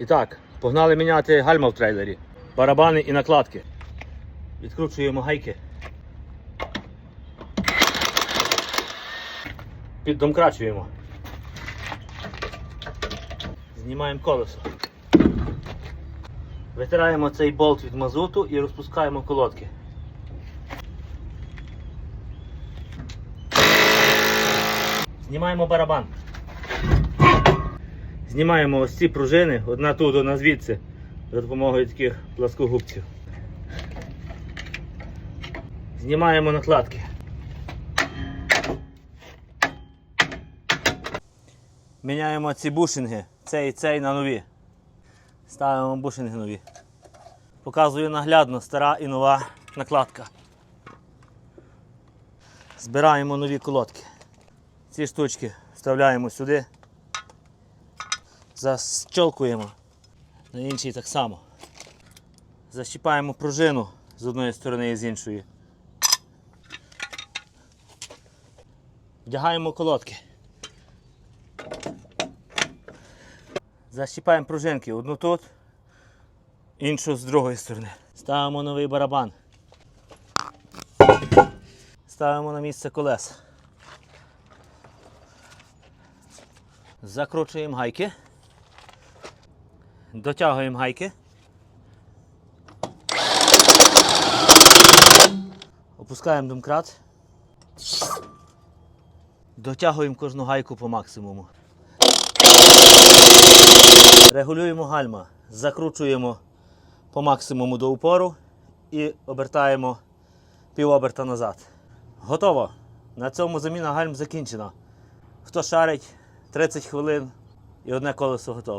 І так, погнали міняти гальма в трейлері, барабани і накладки. Відкручуємо гайки. Піддомкрачуємо. Знімаємо колесо. Витираємо цей болт від мазуту і розпускаємо колодки. Знімаємо барабан. Знімаємо ось ці пружини, одна тут, одна звідси, за допомогою таких пласкогубців. Знімаємо накладки. Міняємо ці бушинги, цей і цей на нові. Ставимо бушинги нові. Показую наглядно стара і нова накладка. Збираємо нові колодки. Ці штучки вставляємо сюди. Защолкуємо. На іншій так само. Защіпаємо пружину з одної сторони і з іншої. Вдягаємо колодки. Защіпаємо пружинки одну тут, іншу з другої сторони. Ставимо новий барабан. Ставимо на місце колес. Закручуємо гайки. Дотягуємо гайки. Опускаємо домкрат. Дотягуємо кожну гайку по максимуму. Регулюємо гальма, закручуємо по максимуму до упору і обертаємо півоберта назад. Готово. На цьому заміна гальм закінчена. Хто шарить 30 хвилин і одне колесо готово.